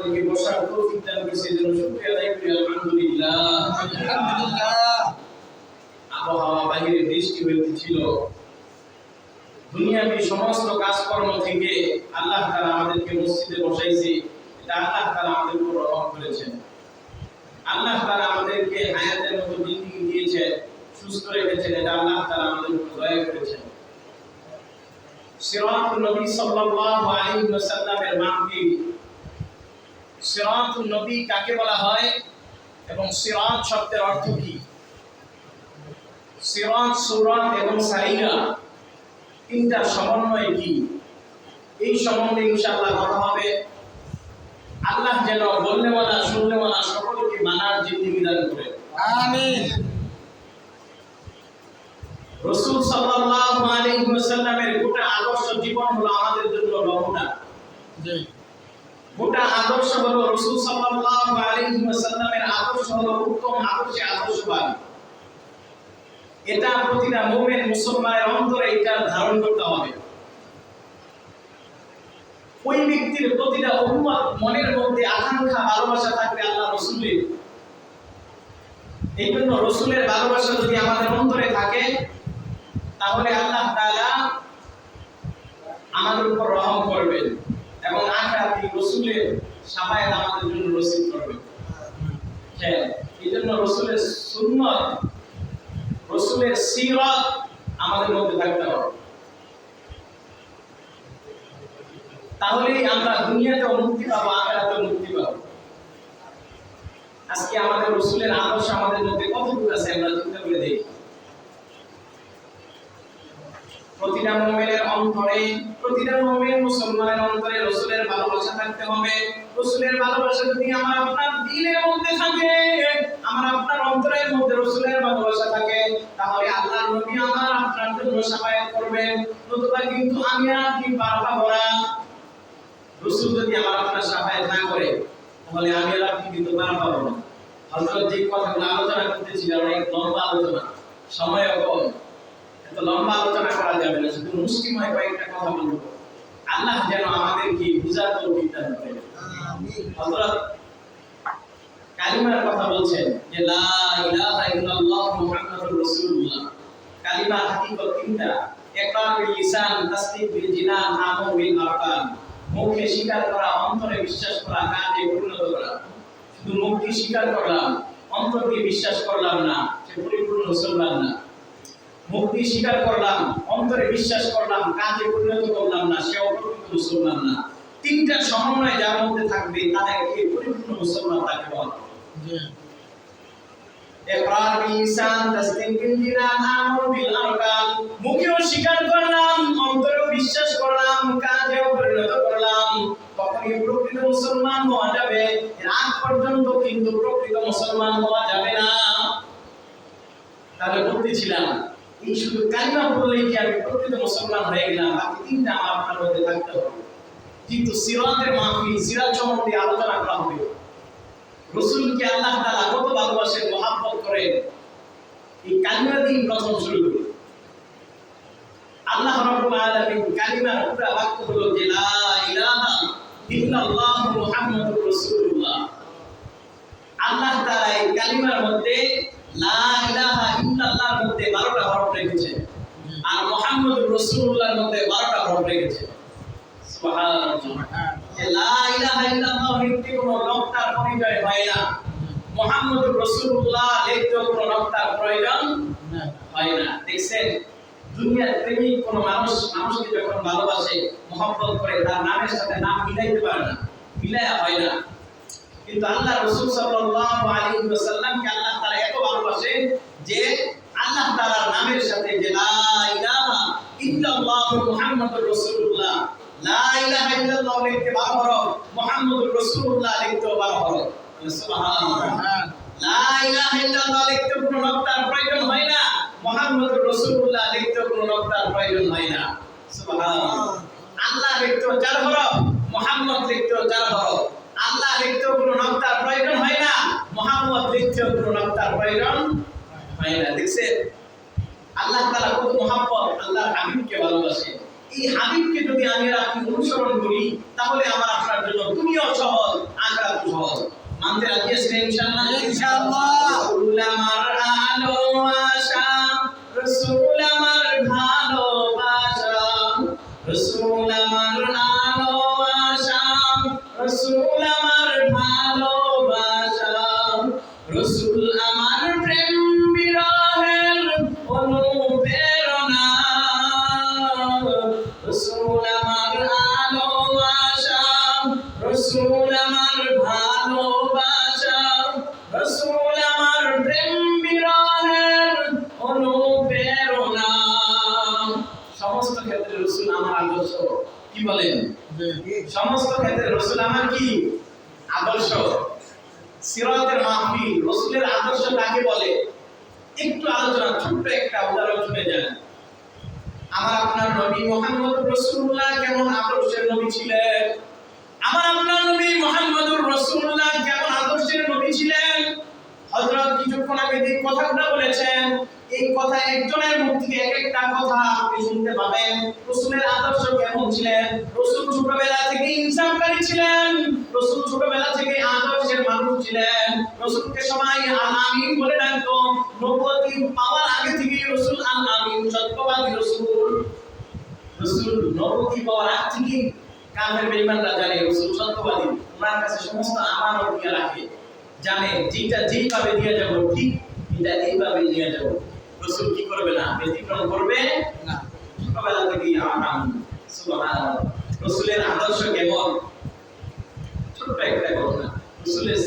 আমাদেরকে বসার তৌফিক দান করেছে যেন শুকরিয়া আদায় করি, আলহামদুলিল্লাহ। আলহামদুলিল্লাহ। আবহাওয়া বাহিরে বৃষ্টি হইতেছিল দুনিয়াবি সমস্ত কাজকর্ম থেকে আল্লাহ তাআলা আমাদেরকে মসজিদে বসাইছে, এটা আল্লাহ তাআলা আমাদের উপর রহম করেছেন। আল্লাহ তাআলা আমাদেরকে হায়াতের মতো জিন্দেগি দিয়েছেন, সুস্থ রেখেছেন, এটা আল্লাহ তাআলা আমাদের উপর দয়া করেছেন। সিরাতুন নবী সাল্লাল্লাহু আলাইহি ওয়াসাল্লামের মাহফিল সিরাতুন নবী কাকে বলা হয় এবং সিরাত শব্দের অর্থ কি? সিরাত সুরাত এবং সাইরা তিনটা সমন্বয় কি? এই সম্বন্ধে ইনশাআল্লাহ কথা হবে। আল্লাহ যেন বললেওয়ালা শুনলেওয়ালা সকলকে মানার জিন্দিগি দান করে। আমিন। রসুল সাল্লাল্লাহু আলাইহি ওয়াসাল্লামের গোটা আদর্শ জীবন হলো আমাদের জন্য নমুনা জি। গোটা আদর্শ হলো রসুল সাল্লাল্লাহু আলাইহি ওয়াসাল্লামের আদর্শ হলো উত্তম আদর্শে, আদর্শবান। এটা প্রতিটা মুমিন মুসলমানের অন্তরে এটা ধারণ করতে হবে। ওই ব্যক্তির প্রতিটা উম্মত মনের মধ্যে আকাঙ্ক্ষা, ভালোবাসা থাকবে আল্লাহ রসুলের। এই জন্য রসুলের ভালোবাসা যদি আমাদের অন্তরে থাকে, তাহলে আল্লাহ তাআলা আমাদের উপর রহম করবেন। এবং আখেরাতে রসুলের সাফায়াত আমাদের জন্য রসিদ করবেন। হ্যাঁ এই জন্য রসুলের সুন্নত, রসুলের সিরত আমাদের মধ্যে থাকতে হবে। তাহলেই আমরা দুনিয়াতে মুক্তি পাবো আখেরাতেও মুক্তি পাবো। আজকে আমাদের রসুলের আদর্শ আমাদের মধ্যে কতটুকু আছে আমরা চিন্তা করে দেখি। প্রতিটা মুমিনের অন্তরে প্রতিটা মুমিন মুসলমানের অন্তরে রসুলের ভালোবাসা থাকতে হবে। রসুলের ভালোবাসা যদি আমার আপনার দিলের মধ্যে থাকে, আমার আপনার অন্তরের মধ্যে রসুলের ভালোবাসা থাকে, তাহলে আল্লাহর নবী আমার আপনার জন্য সাফায়াত করবেন। নতুবা কিন্তু আমি আর আপনি পার পাবো না। রসুল যদি আমার আপনার সাফায়াত না করে, তাহলে আমি আর আপনি কিন্তু পার পাবো না। হযরত, যে কথাগুলো আলোচনা করতেছিলাম অনেক লম্বা আলোচনা। সময় কম লম্বা আলোচনা করা যাবে না, শুধু মুষ্টিময় কয়েকটা কথা বলব। আল্লাহ যেন আমাদেরকে বুঝার তৌফিক দান করেন। হযরত কালিমার কথা বলছেন যে, লা ইলাহা ইল্লাল্লাহ মুহাম্মাদুর রাসূলুল্লাহ। কালিমা হাকিকত তিনটা। ইকরার বিল লিসান তাসদিক বিল জিনান, আমল বিল আরকান। মুখে স্বীকার করা, অন্তরে বিশ্বাস করা কাজে পরিণত করা। শুধু মুখ দিয়ে স্বীকার করলাম অন্তর দিয়ে বিশ্বাস করলাম না, সে পরিপূর্ণ মুসলমান না। দিয়ে স্বীকার করলাম, অন্তরে বিশ্বাস করলাম, কাজে পরিণত করলাম না সে অপ্রকৃত মুসলমান না। তিনটা সমন্বয় যার মধ্যে থাকবে তাদেরকে পরিপূর্ণ মুসলমান তাকে বলা ইকরার তাসদিক বিল জিনান বিল আরকান। মুখেও স্বীকার করলাম, অন্তরেও বিশ্বাস করলাম, কাজেও পরিণত করলাম। তখনই প্রকৃত মুসলমান হওয়া যাবে আগ পর্যন্ত কিন্তু প্রকৃত মুসলমান হওয়া যাবে না। তাহলে বলতেছিলাম এই শুধু কালিমা বললেই কি আমি প্রকৃত মুসলমান হয়ে গেলাম? বাকি তিনটা আমার আপনার মধ্যে থাকতে হবে। কিন্তু সিরাতের মাহফিল, সিরাত সম্বন্ধে আলোচনা করা হবে। রসুলকে আল্লাহ তাআলা কত ভালোবাসেন, মহাব্বত করেন। এই কালিমা দিয়ে প্রথম শুরু করি। আল্লাহ বাক্য হলো যে আল্লাহ তাআলা এই কালিমার মধ্যে, লা ইলাহা ইল্লাল্লাহর মধ্যে 12টা হরফ রেখেছেন আর মুহাম্মাদুর রাসূলুল্লাহর মধ্যে 12টা হরফ রেখেছেন সুবহানাল্লাহ। যে লা ইলাহা ইল্লাল্লাহ লিখতে কোনো নকতার পরিচয় হয় না। মুহাম্মদুর রাসূলুল্লাহ লিখতে কোনো নকতার প্রয়োজন হয় না। দেখছেন দুনিয়ার প্রেমিক কোন মানুষ মানুষকে যখন ভালোবাসে মহব্বত করে তার নামের সাথে নাম মিলাইতে পারে না মিলায়া হয় না। কিন্তু আল্লাহ রাসূল ওয়াসাল্লামকে আল্লাহ তাআলা এত ভালোবাসে যে আল্লাহ তাআলার নামের সাথে যে লা ইলাহা ইল্লাল্লাহ মুহাম্মাদুর রাসূলুল্লাহ লা ইলাহা ইল্লাল্লাহ লিখতে 12 হরফ মুহাম্মাদুর রাসূলুল্লাহ লিখতে 12 হরফ সুবহানাল্লাহ। লা ইলাহা ইল্লাল্লাহ লিখতে কোনো নকতার প্রয়োজন হয় না মুহাম্মদুর রাসূলুল্লাহ লিখতে কোনো নকতার প্রয়োজন হয় না। সুবহানাল্লাহ। আল্লাহ লিখতে চার হরফ মুহাম্মদ লিখতে চার হরফ আল্লাহ লিখতে কোনো নকতার প্রয়োজন হয় না মুহাম্মদ লিখতে কোনো নকতার প্রয়োজন ইসমাইলা দেখছেন? আল্লাহ তাআলা কত মহাব্বত আল্লাহর হাবিবকে ভালোবাসে। এই হাবিবকে যদি আমি আপনি অনুসরণ করি তাহলে আমার আপনার জন্য দুনিয়াও সহজ আখরাত সহজ। মানতে রাজি আছেন ইনশাআল্লাহ? আলো আশা রসুল আমার ভালোবাসা রসুল আমার প্রেম বিরহের অনুপ্রেরণা। সমস্ত ক্ষেত্রে রসুল আমার আদর্শ, কি বলেন? সমস্ত ক্ষেত্রে রসুল আমার কি? আদর্শ। সিরাতের মাহফিল, রসুলের আদর্শ কাকে বলে? একটু আলোচনা, ছোট্ট একটা উদাহরণ শুনে যান। আমার আপনার নবী মোহাম্মদ রসুল্লাহ কেমন আদর্শের নবী ছিলেন? আমার আপনার নবী মোহাম্মদুর রসুল্লাহ কেমন আদর্শের নবী ছিলেন? হযরত কিছুক্ষণ আগে যে কথাগুলো বলেছেন, এই কথা একজনের মুখ থেকে এক একটা কথা আপনি শুনতে পাবেন। রসুলের আদর্শ কেমন ছিলেন? রসুল ছোটবেলা থেকে ইনসাফকারী ছিলেন। রসুল ছোটবেলা থেকে আদর্শের মানুষ ছিলেন। রসুলকে সবাই আল আমিন বলে ডাকতো। নবুয়তি পাওয়ার আগে থেকে রসুল আল আমিন, সত্যবাদী রসুল। রসুল নবুয়তি পাওয়ার আগ থেকে কামের বেঈমানরা জানে ওনার কাছে সমস্ত আমানত দিয়ে রাখে। জানে যেটা যেইভাবে দিয়ে যাব, ঠিক এটা এইভাবে নিয়ে যাব। রসুল কি করবে না? ব্যতিক্রম করবে না। ছোটবেলা থেকেই আরাম সুবহানাল্লাহ। রসুলের আদর্শ কেমন? ছোট্ট একটা ঘটনা। রসুলের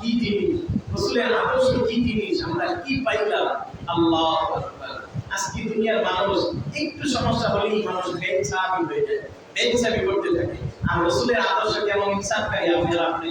কি জিনিস? রসুলের আদর্শ কি জিনিস? আমরা কি পাইলাম? আল্লাহ আজকে দুনিয়ার মানুষ একটু সমস্যা হলেই মানুষ হয়ে যায়। করতে থাকে। আর রসুলের আদর্শ কেমন ইনসাফকারী আপনি আর আপনি।